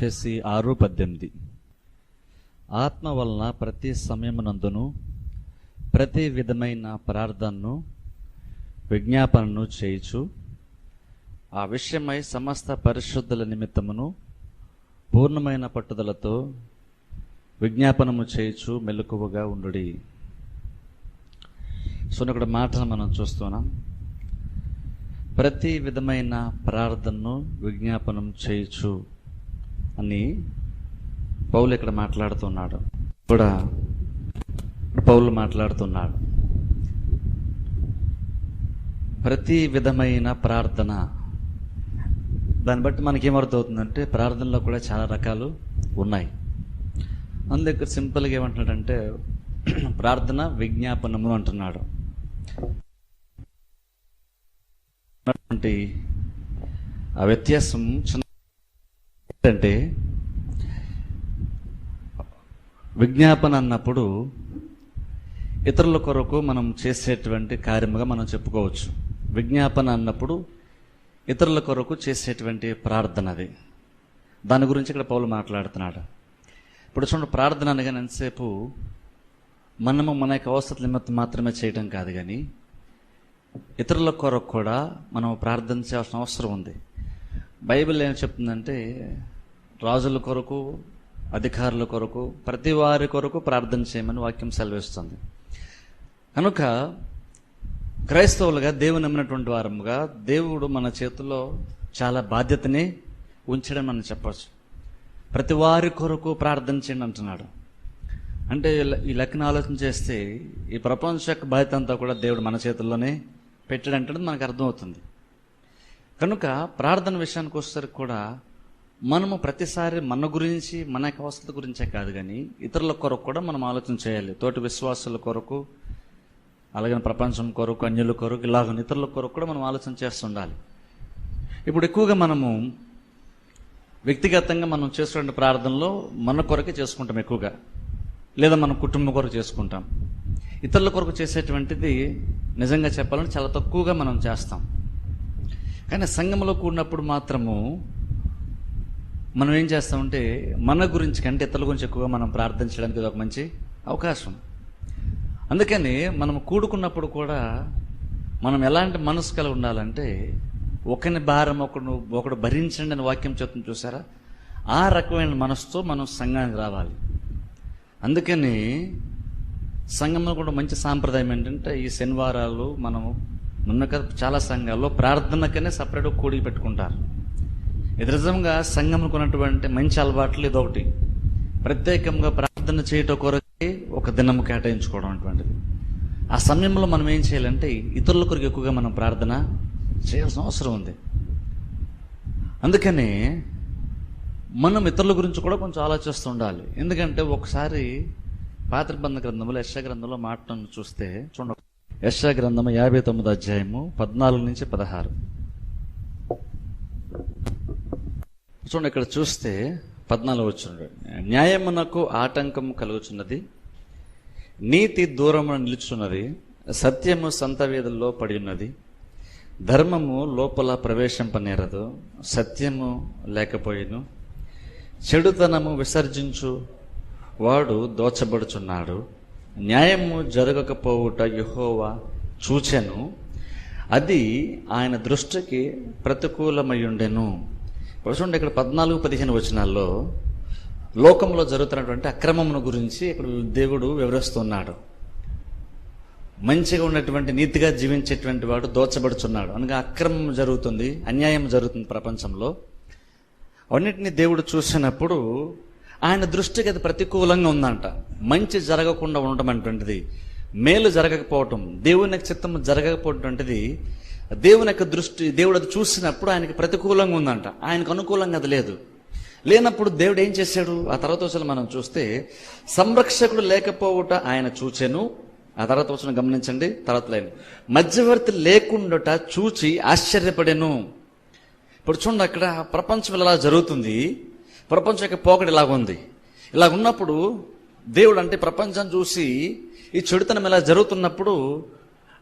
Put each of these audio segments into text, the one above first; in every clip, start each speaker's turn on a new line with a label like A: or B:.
A: FSC ఆరు పద్దెనిమిది. ఆత్మ వలన ప్రతి సమయమునందును ప్రతి విధమైన ప్రార్థనను విజ్ఞాపనను చేయుచు ఆ విషయమై సమస్త పరిశుద్ధుల నిమిత్తమును పూర్ణమైన పట్టుదలతో విజ్ఞాపనము చేయుచు మెలకువగా ఉండుడి. సో ఇక్కడ మాటను మనం చూస్తున్నాం. ప్రతి విధమైన ప్రార్థనను విజ్ఞాపనం చేయొచ్చు అని పౌలు ఇక్కడ మాట్లాడుతున్నాడు. కూడా పౌలు మాట్లాడుతున్నాడు. ప్రతి విధమైన ప్రార్థన దాన్ని బట్టి మనకి ఏమర్థవుతుందంటే ప్రార్థనలో కూడా చాలా రకాలు ఉన్నాయి. అందుకు సింపుల్గా ఏమంటున్నాడంటే ప్రార్థన విజ్ఞాపనము అంటున్నాడు. ఆ వ్యత్యాసం చిన్న ఏంటంటే విజ్ఞాపన అన్నప్పుడు ఇతరుల కొరకు మనం చేసేటువంటి కార్యముగా మనం చెప్పుకోవచ్చు. విజ్ఞాపన అన్నప్పుడు ఇతరుల కొరకు చేసేటువంటి ప్రార్థన అది. దాని గురించి ఇక్కడ పౌలు మాట్లాడుతున్నాడు. ఇప్పుడు చూడండి ప్రార్థన అనగానే ఎంతసేపు మనము మన యొక్క అవసరం నిమిత్తం మాత్రమే చేయడం కాదు కానీ ఇతరుల కొరకు కూడా మనం ప్రార్థించాల్సిన అవసరం ఉంది. బైబిల్ ఏం చెప్తుందంటే రాజుల కొరకు అధికారుల కొరకు ప్రతి వారి కొరకు ప్రార్థన చేయమని వాక్యం సెలవిస్తుంది. కనుక క్రైస్తవులుగా దేవుని నమ్మినటువంటి వారముగా దేవుడు మన చేతిలో చాలా బాధ్యతని ఉంచడం మనం చెప్పచ్చు. ప్రతి వారి కొరకు ప్రార్థన చేయండి అంటున్నాడు. అంటే ఈ- ఈ లెక్కన ఆలోచన చేస్తే ఈ ప్రపంచ యొక్క బాధ్యత అంతా కూడా దేవుడు మన చేతుల్లోనే పెట్టాడంటే మనకు అర్థమవుతుంది. కనుక ప్రార్థన విషయానికి వచ్చేసరికి కూడా మనము ప్రతిసారి మన గురించి మన యొక్క అవస్థల గురించే కాదు కానీ ఇతరుల కొరకు కూడా మనం ఆలోచన చేయాలి. తోటి విశ్వాసుల కొరకు అలాగే ప్రపంచం కొరకు అన్యుల కొరకు ఇలాగ ఇతరుల కొరకు కూడా మనం ఆలోచన చేస్తుండాలి ఇప్పుడు ఎక్కువగా మనము వ్యక్తిగతంగా మనం చేస్తున్న ప్రార్థనలో మన కొరకే చేసుకుంటాం ఎక్కువగా. లేదా మన కుటుంబం కొరకు చేసుకుంటాం. ఇతరుల కొరకు చేసేటువంటిది నిజంగా చెప్పాలంటే చాలా తక్కువగా మనం చేస్తాం. కానీ సంఘంలో కూడినప్పుడు మాత్రము మనం ఏం చేస్తామంటే మన గురించి కంటే ఇతరుల గురించి ఎక్కువగా మనం ప్రార్థించడానికి ఇది ఒక మంచి అవకాశం. అందుకని మనం కూడుకున్నప్పుడు కూడా మనం ఎలాంటి మనసు కలిగి ఉండాలంటే ఒకని భారం ఒకడు ఒకడు భరించండి అని వాక్యం చెప్తుంది చూసారా? ఆ రకమైన మనసుతో మనం సంఘానికి రావాలి. అందుకని సంఘంలో కూడా మంచి సాంప్రదాయం ఏంటంటే ఈ శనివారాలు మనము ఉన్న కదా చాలా సంఘాల్లో ప్రార్థనకనే సపరేట్గా కూడి పెట్టుకుంటారు. ఇది నిజంగా సంఘంలో ఉన్నటువంటి మంచి అలవాట్లు ఇదొకటి ప్రత్యేకంగా ప్రార్థన చేయటం కొరకే ఒక దినం కేటాయించుకోవడం అటువంటిది. ఆ సమయంలో మనం ఏం చేయాలంటే ఇతరుల కొరకు ఎక్కువగా మనం ప్రార్థన చేయాల్సిన అవసరం ఉంది. అందుకని మనం ఇతరుల గురించి కూడా కొంచెం ఆలోచిస్తూ ఉండాలి. ఎందుకంటే ఒకసారి పాత్రబంధ గ్రంథంలో యశ గ్రంథంలో మాటను చూస్తే చూడండి. యశా గ్రంథము యాభై తొమ్మిది అధ్యాయము పద్నాలుగు నుంచి పదహారు. చూడండి ఇక్కడ చూస్తే పద్నాలుగు వచ్చినాడు న్యాయమునకు ఆటంకం కలుగుచున్నది నీతి దూరమున నిలుచున్నది సత్యము సంత వీధుల్లో పడి ఉన్నది ధర్మము లోపల ప్రవేశింపనేరదు సత్యము లేకపోయిను చెడుతనము విసర్జించు వాడు దోచబడుచున్నాడు. న్యాయము జరగకపోవుట యహోవా చూచెను. అది ఆయన దృష్టికి ప్రతికూలమయ్యుండెను. ఇప్పుడు చూడండి ఇక్కడ పద్నాలుగు పదిహేను వచనాల్లో లోకంలో జరుగుతున్నటువంటి అక్రమమును గురించి ఇక్కడ దేవుడు వివరిస్తున్నాడు. మంచిగా ఉన్నటువంటి నీతిగా జీవించేటువంటి వాడు దోచబడుచున్నాడు. అనగా అక్రమం జరుగుతుంది అన్యాయం జరుగుతుంది ప్రపంచంలో. అన్నిటిని దేవుడు చూసినప్పుడు ఆయన దృష్టికి అది ప్రతికూలంగా ఉందంట. మంచి జరగకుండా ఉండటం అటువంటిది మేలు జరగకపోవటం దేవుని యొక్క చిత్తం జరగకపోవటువంటిది దేవుని యొక్క దృష్టి దేవుడు అది చూసినప్పుడు ఆయనకి ప్రతికూలంగా ఉందంట. ఆయనకు అనుకూలంగా అది లేదు. లేనప్పుడు దేవుడు ఏం చేశాడు? ఆ తర్వాత వచ్చిన మనం చూస్తే సంరక్షకుడు లేకపోవుట ఆయన చూచెను. ఆ తర్వాత వచ్చిన గమనించండి తర్వాత లైన్. మధ్యవర్తి లేకుండాట చూచి ఆశ్చర్యపడెను. ఇప్పుడు చూడండి అక్కడ ప్రపంచం ఇలా జరుగుతుంది. ప్రపంచం యొక్క పోకడ ఇలాగ ఉంది ఇలా ఉన్నప్పుడు దేవుడు అంటే ప్రపంచం చూసి ఈ చెడుతనం ఇలా జరుగుతున్నప్పుడు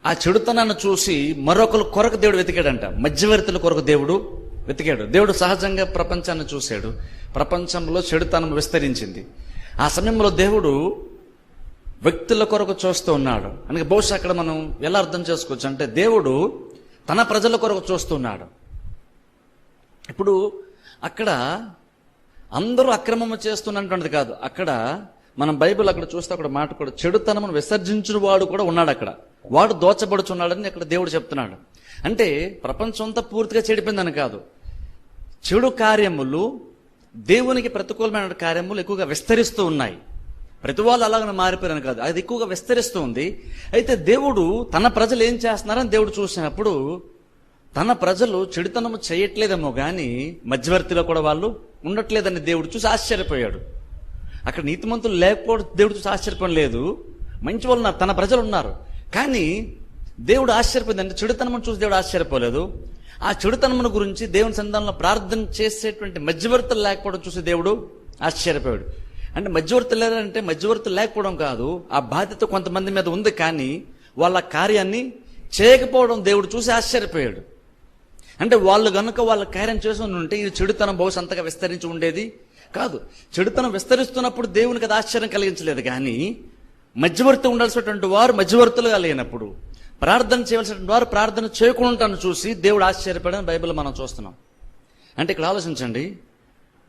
A: ఆ చెడుతనాన్ని చూసి మరొకరు కొరకు దేవుడు వెతికాడంట. మధ్యవర్తుల కొరకు దేవుడు వెతికాడు. దేవుడు సహజంగా ప్రపంచాన్ని చూశాడు. ప్రపంచంలో చెడుతనం విస్తరించింది. ఆ సమయంలో దేవుడు వ్యక్తుల కొరకు చూస్తూ ఉన్నాడు. అందుకే బహుశా అక్కడ మనం ఎలా అర్థం చేసుకోవచ్చు అంటే దేవుడు తన ప్రజల కొరకు చూస్తున్నాడు ఇప్పుడు అక్కడ అందరూ అక్రమము చేస్తున్నటువంటిది కాదు. అక్కడ మనం బైబిల్ అక్కడ చూస్తే అక్కడ మాట కూడా చెడుతనమును విసర్జించిన వాడు కూడా ఉన్నాడు అక్కడ. వాడు దోచబడుచున్నాడని అక్కడ దేవుడు చెప్తున్నాడు. అంటే ప్రపంచం అంతా పూర్తిగా చెడిపోయిందని కాదు. చెడు కార్యములు దేవునికి ప్రతికూలమైన కార్యములు ఎక్కువగా విస్తరిస్తూ ఉన్నాయి. ప్రతి వాళ్ళు అలాగనే మారిపోయారని కాదు. అది ఎక్కువగా విస్తరిస్తూ ఉంది. అయితే దేవుడు తన ప్రజలు ఏం చేస్తున్నారని దేవుడు చూసినప్పుడు తన ప్రజలు చెడుతనము చేయట్లేదేమో కానీ మధ్యవర్తిలో కూడా వాళ్ళు ఉండట్లేదని దేవుడు చూసి ఆశ్చర్యపోయాడు. అక్కడ నీతిమంతులు లేకపోవడం దేవుడు చూసి ఆశ్చర్యపడం లేదు. మంచి వాళ్ళు ఉన్నారు తన ప్రజలు ఉన్నారు. కానీ దేవుడు ఆశ్చర్యపోయింది అంటే చెడుతనమును చూసి దేవుడు ఆశ్చర్యపోలేదు. ఆ చెడుతనమును గురించి దేవుని సంధానంలో ప్రార్థన చేసేటువంటి మధ్యవర్తులు లేకపోవడం చూసి దేవుడు ఆశ్చర్యపోయాడు. అంటే మధ్యవర్తులు లేరంటే మధ్యవర్తులు లేకపోవడం కాదు ఆ బాధ్యత కొంతమంది మీద ఉంది కానీ వాళ్ళ కార్యాన్ని చేయకపోవడం దేవుడు చూసి ఆశ్చర్యపోయాడు. అంటే వాళ్ళు కనుక వాళ్ళ కార్యం చేసి ఉంటే ఇది చెడుతనం బహుశా అంతగా విస్తరించి ఉండేది కాదు. చెడుతనం విస్తరిస్తున్నప్పుడు దేవునికి అది ఆశ్చర్యం కలిగించలేదు కానీ మధ్యవర్తి ఉండాల్సినటువంటి వారు మధ్యవర్తులుగా లేనప్పుడు ప్రార్థన చేయవలసినటువంటి వారు ప్రార్థన చేయకుండా చూసి దేవుడు ఆశ్చర్యపడని బైబిల్ మనం చూస్తున్నాం. అంటే ఇక్కడ ఆలోచించండి.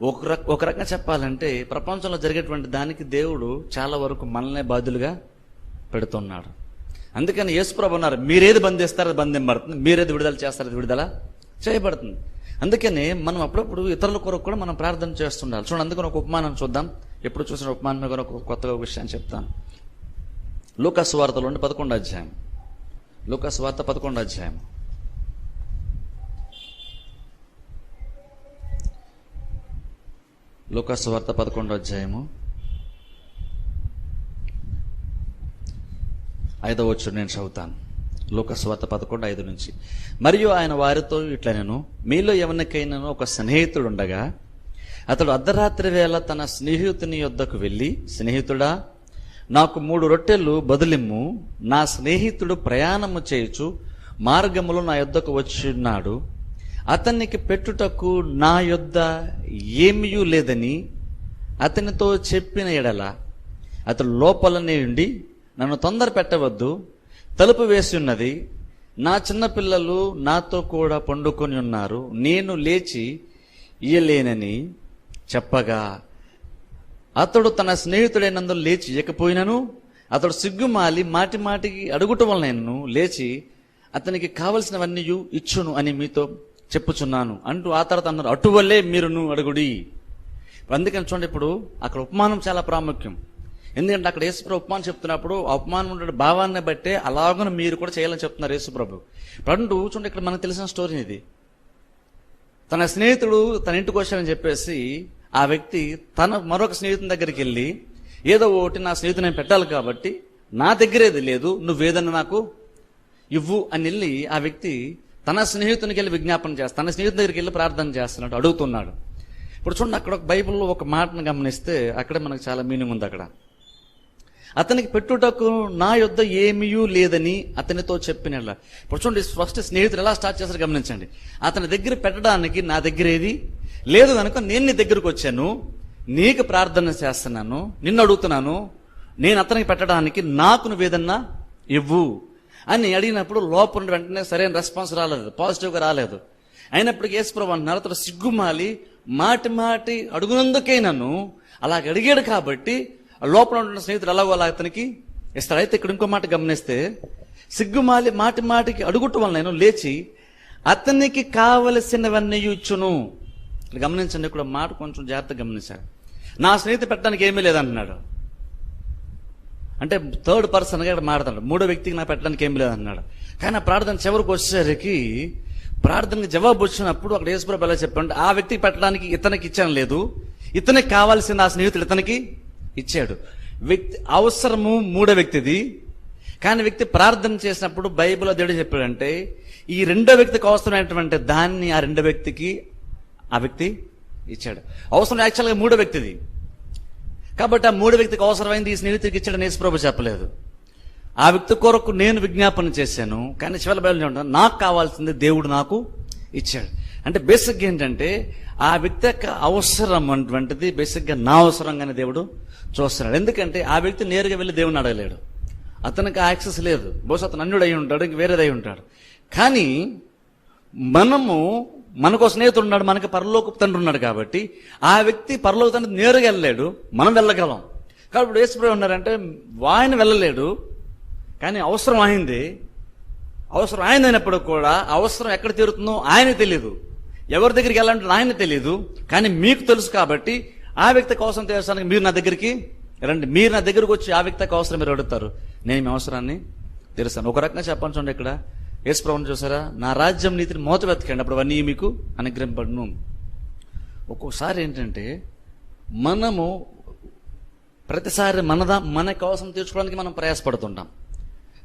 A: ఒక రక ఒక రకంగా చెప్పాలంటే ప్రపంచంలో జరిగేటువంటి దానికి దేవుడు చాలా వరకు మనల్నే బాధ్యులుగా పెడుతున్నాడు. అందుకని యేసుప్రభు అన్నారు మీరేది బంధిస్తారో అది బంధింపడుతుంది మీరేది విడుదల చేస్తారో అది విడుదల చేయబడుతుంది. అందుకని మనం అప్పుడప్పుడు ఇతరుల కొరకు కూడా మనం ప్రార్థన చేస్తుండాలి. చూడండి అందుకని ఒక ఉపమానం చూద్దాం. ఎప్పుడు చూసిన ఉపమానం కూడా ఒక కొత్తగా ఒక విషయాన్ని చెప్తాను. లూకాసు వార్తలో ఉండి పదకొండు అధ్యాయం. లూకాసు వార్త పదకొండు అధ్యాయం. లూకాసు వార్త పదకొండు అధ్యాయము. ఐదవ వచ్చు నేను చదువుతాను. లోకస్వార్త పదకొండు ఐదు నుంచి. మరియు ఆయన వారితో ఇట్లా నేను మీలో ఎవరికైనా ఒక స్నేహితుడు ఉండగా అతడు అర్ధరాత్రి వేళ తన స్నేహితుని యొద్దకు వెళ్ళి స్నేహితుడా నాకు మూడు రొట్టెలు బదులిమ్ము నా స్నేహితుడు ప్రయాణము చేయుచు మార్గములో నా యొద్దకు వచ్చిన్నాడు అతనికి పెట్టుటకు నా యొద్ద ఏమీ లేదని అతనితో చెప్పిన ఎడల అతడు లోపలనే ఉండి నన్ను తొందర పెట్టవద్దు తలుపు వేసి ఉన్నది నా చిన్నపిల్లలు నాతో కూడా పండుకొని ఉన్నారు నేను లేచి ఇయ్యలేనని చెప్పగా అతడు తన స్నేహితుడైనందు లేచి ఇయ్యకపోయినను అతడు సిగ్గుమాలి మాటి మాటికి అడుగుట వలనను నేను లేచి అతనికి కావలసినవన్నీ ఇచ్చును అని మీతో చెప్పుచున్నాను. అంటూ ఆ తర్వాత అన్నారు అటువలే మీరును అడుగుడి. అందుకని చూడండి ఇప్పుడు అక్కడ ఉపమానం చాలా ప్రాముఖ్యం. ఎందుకంటే అక్కడ యేసుప్రభు ఉపమానం చెప్తున్నప్పుడు ఆ ఉపమానం ఉండే భావాన్ని బట్టే అలాగను మీరు కూడా చేయాలని చెప్తున్నారు యేసుప్రభు. పండు చూడండి ఇక్కడ మనకు తెలిసిన స్టోరీ ఇది. తన స్నేహితుడు తన ఇంటికి వచ్చానని చెప్పేసి ఆ వ్యక్తి తన మరొక స్నేహితుని దగ్గరికి వెళ్ళి ఏదో ఒకటి నా స్నేహితుని నేను పెట్టాలి కాబట్టి నా దగ్గరేది లేదు నువ్వేదన్నా నాకు ఇవ్వు అని వెళ్ళి ఆ వ్యక్తి తన స్నేహితునికి వెళ్ళి విజ్ఞాపన చేస్తాడు తన స్నేహితుని దగ్గరికి వెళ్ళి ప్రార్థన చేస్తున్నాడు అడుగుతున్నాడు. ఇప్పుడు చూడండి అక్కడ ఒక బైబిల్లో ఒక మాటను గమనిస్తే అక్కడ మనకు చాలా మీనింగ్ ఉంది అక్కడ. అతనికి పెట్టుటకు నా యొద్ద ఏమీయూ లేదని అతనితో చెప్పిన ఇప్పుడు చూడండి ఫస్ట్ స్నేహితుడు ఎలా స్టార్ట్ చేస్తారు గమనించండి. అతని దగ్గర పెట్టడానికి నా దగ్గర ఏది? లేదు కనుక నేను నీ దగ్గరకు వచ్చాను నీకు ప్రార్థన చేస్తున్నాను నిన్ను అడుగుతున్నాను నేను అతనికి పెట్టడానికి నాకు నువ్వేదన్నా ఇవ్వు అని అడిగినప్పుడు లోపల వెంటనే సరైన రెస్పాన్స్ రాలేదు పాజిటివ్గా రాలేదు. అయినప్పటికీ యేసుప్రభు అంటున్నారు అతడు సిగ్గుమాలి మాటి మాటి అడుగునందుకే నన్ను అలాగ అడిగాడు కాబట్టి లోపల ఉన్న స్నేహితుడు ఎలాగో అలా అతనికి ఇస్తాడు. అయితే ఇక్కడ ఇంకో మాట గమనిస్తే సిగ్గుమాలి మాటి మాటికి అడుగుట వల్ల నేను లేచి అతనికి కావలసినవన్నీ ఇచ్చును. గమనించండి ఇక్కడ మాట కొంచెం జాగ్రత్తగా గమనించారు నా స్నేహితుడు పెట్టడానికి ఏమీ లేదంటున్నాడు అంటే థర్డ్ పర్సన్గా ఇక్కడ మాట్లాడు మూడో వ్యక్తికి నా పెట్టడానికి ఏమి లేదన్నాడు. కానీ ఆ ప్రార్థన చివరికి వచ్చేసరికి ప్రార్థనకి జవాబు వచ్చినప్పుడు అక్కడ యేసుప్రభు ఎలా చెప్పండి ఆ వ్యక్తికి పెట్టడానికి ఇతనికి ఇచ్చాను లేదు. ఇతనికి కావాల్సిన ఆ స్నేహితుడు ఇతనికి ఇచ్చాడు. వ్యక్తి అవసరము మూడో వ్యక్తిది. కానీ వ్యక్తి ప్రార్థన చేసినప్పుడు బైబిల్ దేవుడు చెప్పాడంటే ఈ రెండో వ్యక్తికి అవసరమైనటువంటి దాన్ని ఆ రెండో వ్యక్తికి ఆ వ్యక్తి ఇచ్చాడు. అవసరం యాక్చువల్గా మూడో వ్యక్తిది. కాబట్టి ఆ మూడో వ్యక్తికి అవసరమైంది ఈ స్నేహితుడికి ఇచ్చాడని యేసుప్రభు చెప్పలేదు. ఆ వ్యక్తి కొరకు నేను విజ్ఞాపన చేశాను కానీ శివల బయలు నాకు కావాల్సింది దేవుడు నాకు ఇచ్చాడు. అంటే బేసిక్గా ఏంటంటే ఆ వ్యక్తి యొక్క అవసరం అటువంటిది బేసిక్గా నా అవసరంగానే దేవుడు చూస్తున్నాడు. ఎందుకంటే ఆ వ్యక్తి నేరుగా వెళ్ళి దేవుని అడగలేడు. అతనికి ఆ యాక్సెస్ లేదు. బహుశా అతను అన్యుడు అయి ఉంటాడు ఇంక వేరేదై ఉంటాడు. కానీ మనము మనకు స్నేహితుడు ఉన్నాడు మనకి పరలోక తండ్రి ఉన్నాడు కాబట్టి ఆ వ్యక్తి పరలోక తండ్రి నేరుగా వెళ్ళలేడు మనం వెళ్ళగలం. కాబట్టి యేసుప్రభు ఉన్నారంటే ఆయన వెళ్ళలేడు కానీ అవసరం అయింది అవసరం ఆయనైనప్పుడు కూడా అవసరం ఎక్కడ తీరుతుందో ఆయన తెలియదు ఎవరి దగ్గరికి వెళ్ళాలంటే నాయన తెలియదు కానీ మీకు తెలుసు కాబట్టి ఆ వ్యక్తి కోసం తీర్చడానికి మీరు నా దగ్గరికి రండి. మీరు నా దగ్గరకు వచ్చి ఆ వ్యక్తికి అవసరం మీరు అడుగుతారు. నేను మీ అవసరాన్ని తీరుస్తాను. ఒక రకంగా చెప్పండి చూడండి ఇక్కడ. ఏసు ప్రభుని చూసారా? నా రాజ్యం నీతిని మోత వెతకండి. అప్పుడు అవన్నీ మీకు అనుగ్రహింపడును ఒక్కొక్కసారి ఏంటంటే మనము ప్రతిసారి మనదా మన కోసం తీర్చుకోవడానికి మనం ప్రయాసపడుతుంటాం.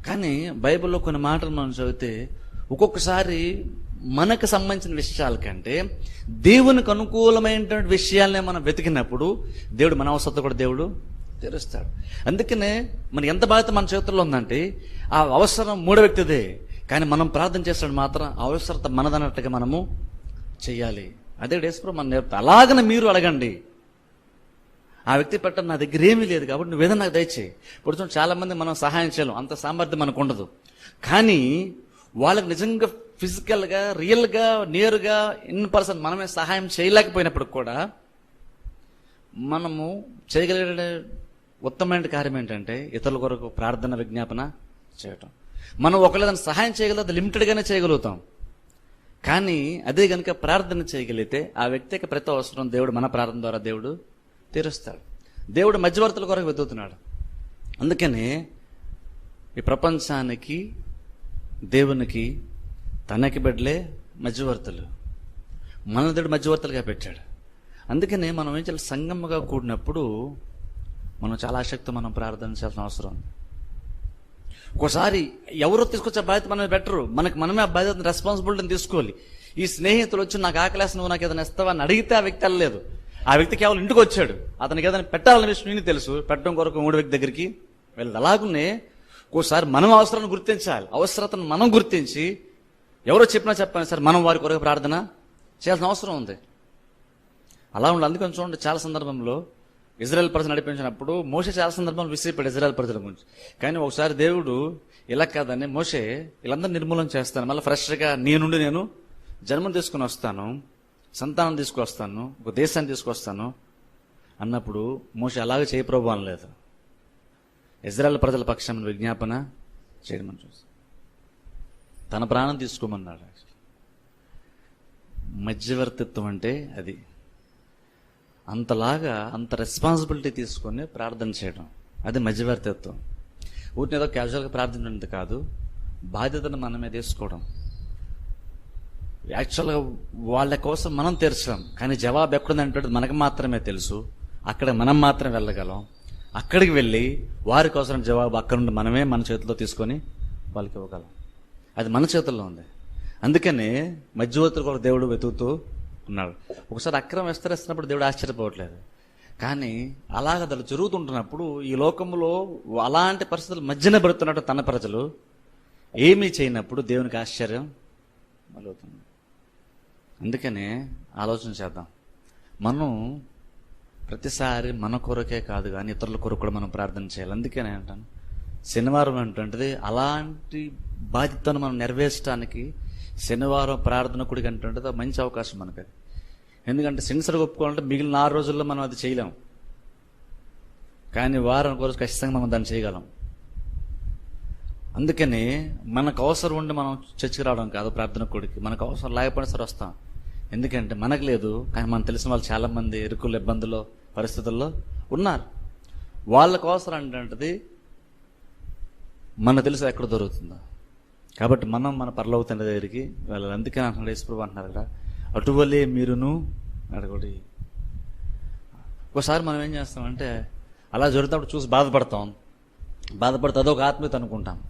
A: కానీ బైబిల్లో కొన్ని మాటలు మనం చదివితే ఒక్కొక్కసారి మనకు సంబంధించిన విషయాల కంటే దేవునికి అనుకూలమైనటువంటి విషయాలనే మనం వెతికినప్పుడు దేవుడు మన అవసరత కూడా దేవుడు తీరుస్తాడు. అందుకనే మన ఎంత బాధ్యత మన చేతుల్లో ఉందంటే ఆ అవసరం మూడో వ్యక్తిదే. కానీ మనం ప్రార్థన చేస్తాడు మాత్రం అవసరత మనదన్నట్టుగా మనము చేయాలి. అదే డేస్ప్రో మనం నేర్పుతా అలాగనే మీరు అడగండి. ఆ వ్యక్తి పట్ల నా దగ్గర ఏమీ లేదు కాబట్టి నువ్వేదో నాకు దయచేయి. ఇప్పుడు చూడండి, మనం సహాయం చేయలేం. అంత సామర్థ్యం మనకు ఉండదు. కానీ వాళ్ళకి నిజంగా ఫిజికల్గా రియల్గా నేరుగా ఇన్ పర్సన్ మనమే సహాయం చేయలేకపోయినప్పుడు కూడా మనము చేయగలిగే ఉత్తమమైన కార్యం ఏంటంటే ఇతరుల కొరకు ప్రార్థన విజ్ఞాపన చేయటం. మనం ఒకళ్ళని సహాయం చేయగలిగితే అది లిమిటెడ్గానే చేయగలుగుతాం. కానీ అదే కనుక ప్రార్థన చేయగలిగితే ఆ వ్యక్తికి ప్రతి అవసరం దేవుడు మన ప్రార్థన ద్వారా దేవుడు తీరుస్తాడు. దేవుడు మధ్యవర్తుల కొరకు వెతుకుతున్నాడు. అందుకనే ఈ ప్రపంచానికి దేవునికి తనకి బిడ్డలే మధ్యవర్తులు. మన దేవుడు మధ్యవర్తులుగా పెట్టాడు. అందుకనే మనం ఏం చేయాలి? సంగమ్మగా కూడినప్పుడు మనం చాలా ఆసక్తి మనం ప్రార్థన చేయాల్సిన అవసరం ఉంది. ఒకసారి ఎవరో తీసుకొచ్చే బాధ్యత మనమే బెటరు మనకు మనమే ఆ బాధ్యత రెస్పాన్సిబిలిటీని తీసుకోవాలి. ఈ స్నేహితులు వచ్చి నాకు ఆకలేసి నువ్వు నాకు ఏదైనా ఇస్తావా అని అడిగితే ఆ వ్యక్తి వెళ్ళలేదు. ఆ వ్యక్తి కేవలం ఇంటికి వచ్చాడు. అతనికి ఏదైనా పెట్టాలని విషయం నేను తెలుసు. పెట్టడం కొరకు మూడు వ్యక్తి దగ్గరికి వెళ్ళదు. అలాగనే ఒకసారి మనం అవసరాన్ని గుర్తించాలి. అవసరతను మనం గుర్తించి ఎవరో చెప్పినా చెప్పాను సార్ మనం వారి కొరకు ప్రార్థన చేయాల్సిన అవసరం ఉంది. అలా ఉండాలి. అందుకని చూడండి చాలా సందర్భంలో ఇజ్రాయెల్ ప్రజలు నడిపించినప్పుడు మోసే చాలా సందర్భంలో విసిరిపాడు ఇజ్రాయెల్ ప్రజల గురించి. కానీ ఒకసారి దేవుడు ఇలా కాదని మోసే వీళ్ళందరూ నిర్మూలన చేస్తాను. మళ్ళీ ఫ్రెష్గా నీ నుండి నేను జన్మం తీసుకుని వస్తాను సంతానం తీసుకొస్తాను ఒక దేశాన్ని తీసుకొస్తాను అన్నప్పుడు మోసే అలాగే చేయ ప్రభావం లేదు ఇజ్రాయెల్ ప్రజల పక్షం విజ్ఞాపన చేయడం చూస్తాను తన ప్రాణం తీసుకోమన్నాడు మధ్యవర్తిత్వం అంటే అది. అంతలాగా అంత రెస్పాన్సిబిలిటీ తీసుకొని ప్రార్థన చేయడం. అది మధ్యవర్తిత్వం. ఊరిని ఏదో క్యాజువల్గా ప్రార్థించినది కాదు బాధ్యతను మనమే తీసుకోవడం యాక్చువల్గా వాళ్ళ కోసం మనం తెరిచాం కానీ జవాబు ఎక్కడుందంటే మనకు మాత్రమే తెలుసు. అక్కడ మనం మాత్రం వెళ్ళగలం. అక్కడికి వెళ్ళి వారి కోసం జవాబు అక్కడ నుండి మనమే మన చేతిలో తీసుకొని వాళ్ళకి ఇవ్వగలం. అది మన చేతుల్లో ఉంది. అందుకనే మధ్యవర్తులు కూడా దేవుడు వెతుకుతూ ఉన్నాడు. ఒకసారి అక్రమం విస్తరిస్తున్నప్పుడు దేవుడు ఆశ్చర్యపోవట్లేదు. కానీ అలాగ అసలు జరుగుతుంటున్నప్పుడు ఈ లోకంలో అలాంటి పరిస్థితులు మధ్యన పెడుతున్నట్టు తన ప్రజలు ఏమీ చేయనప్పుడు దేవునికి ఆశ్చర్యం మొదలవుతుంది. అందుకనే ఆలోచన చేద్దాం. మనం ప్రతిసారి మన కొరకే కాదు కానీ ఇతరుల కొరకు కూడా మనం ప్రార్థన చేయాలి. అందుకనే అంటాను. శనివారం ఏంటంటే అలాంటి బాధ్యతను మనం నెరవేర్చడానికి శనివారం ప్రార్థన కుడికి మంచి అవకాశం మనకు అది ఎందుకంటే సిన్సర్గా ఒప్పుకోవాలంటే మిగిలిన ఆరు రోజుల్లో మనం అది చేయలేం. కానీ వారం రోజు ఖచ్చితంగా మనం దాన్ని చేయగలం. అందుకని మనకు అవసరం ఉండి మనం చర్చికి రావడం కాదు ప్రార్థన కొడికి మనకు అవసరం లేకపోయినా సరే వస్తాం. ఎందుకంటే మనకు లేదు కానీ మనం తెలిసిన వాళ్ళు చాలామంది ఇరుకులు ఇబ్బందుల్లో పరిస్థితుల్లో ఉన్నారు. వాళ్ళకు అవసరం ఏంటంటది? మన తెలుసు ఎక్కడ దొరుకుతుందో. కాబట్టి మనం మన పరలోక తండ్రి దగ్గరికి వెళ్ళాలి. అందుకే అంటున్నాడు యేసుప్రభు అంటున్నారు కదా. అటువలే మీరును అడగడి ఒకసారి మనం ఏం చేస్తామంటే అలా జరుగుతున్నప్పుడు చూసి బాధపడతాం. బాధపడితే అదొక ఆత్మీయత అనుకుంటాం.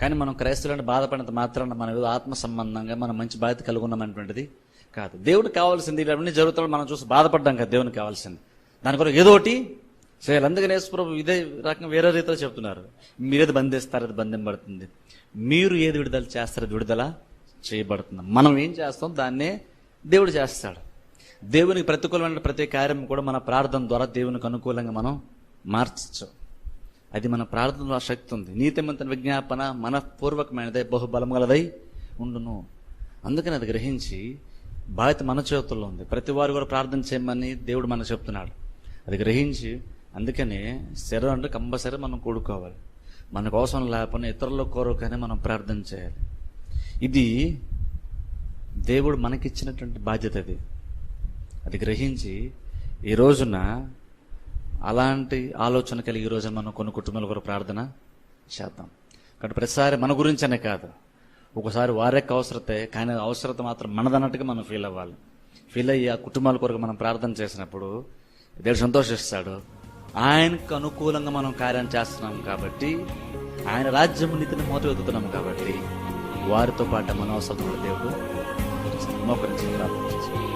A: కానీ మనం క్రైస్తవులను బాధపడినంత మాత్రాన మనం ఏదో ఆత్మ సంబంధంగా మనం మంచి బాధ్యత కలిగి ఉన్నామనేటువంటిది కాదు. దేవుడికి కావాల్సింది ఇవన్నీ జరుగుతున్నప్పుడు మనం చూసి బాధపడ్డాం కదా దేవునికి కావాల్సింది. దాని కొరకు ఏదో ఒకటి చేయాలి అందుకని యేసుప్రభు ఇదే రకంగా వేరే రీతిలో చెప్తున్నారు. మీరేది బంధిస్తారు అది బంధింపబడుతుంది మీరు ఏది విడుదల చేస్తారు అది విడుదల చేయబడుతుంది. మనం ఏం చేస్తాం దాన్నే దేవుడు చేస్తాడు. దేవునికి ప్రతికూలమైన ప్రతి కార్యం కూడా మన ప్రార్థన ద్వారా దేవునికి అనుకూలంగా మనం మార్చచ్చు. అది మన ప్రార్థనలో ద్వారా శక్తి ఉంది. నీతిమంతుని విజ్ఞాపన మనపూర్వకమైనదై బహుబలం గలదై ఉండును. అందుకని అది గ్రహించి బాధ్యత మన చేతుల్లో ఉంది. ప్రతి వారు కూడా ప్రార్థన చేయమని దేవుడు మనకు చెప్తున్నాడు. అది గ్రహించి అందుకనే శరీరం అంటే కంపల్సరీ మనం కూడుకోవాలి. మన కోసం లేకపోయినా ఇతరుల కోరకనే మనం ప్రార్థన చేయాలి. ఇది దేవుడు మనకిచ్చినటువంటి బాధ్యత అది. అది గ్రహించి ఈ రోజున అలాంటి ఆలోచన కలిగి ఈ రోజున మనం కొన్ని కుటుంబాల కొరకు ప్రార్థన చేద్దాం. కాబట్టి ప్రతిసారి మన గురించనే కాదు. ఒకసారి వారి అవసరతే కానీ అవసరత మాత్రం మనదన్నట్టుగా మనం ఫీల్ అవ్వాలి. ఫీల్ అయ్యి ఆ కుటుంబాల కొరకు మనం ప్రార్థన చేసినప్పుడు దేవుడు సంతోషిస్తాడు. ఆయనకు అనుకూలంగా మనం కార్యం చేస్తున్నాం కాబట్టి ఆయన రాజ్యం నీతిని మోతవెత్తుతున్నాం కాబట్టి వారితో పాటు మన అవసరం దేవుడు మోకరించి ప్రార్థించారు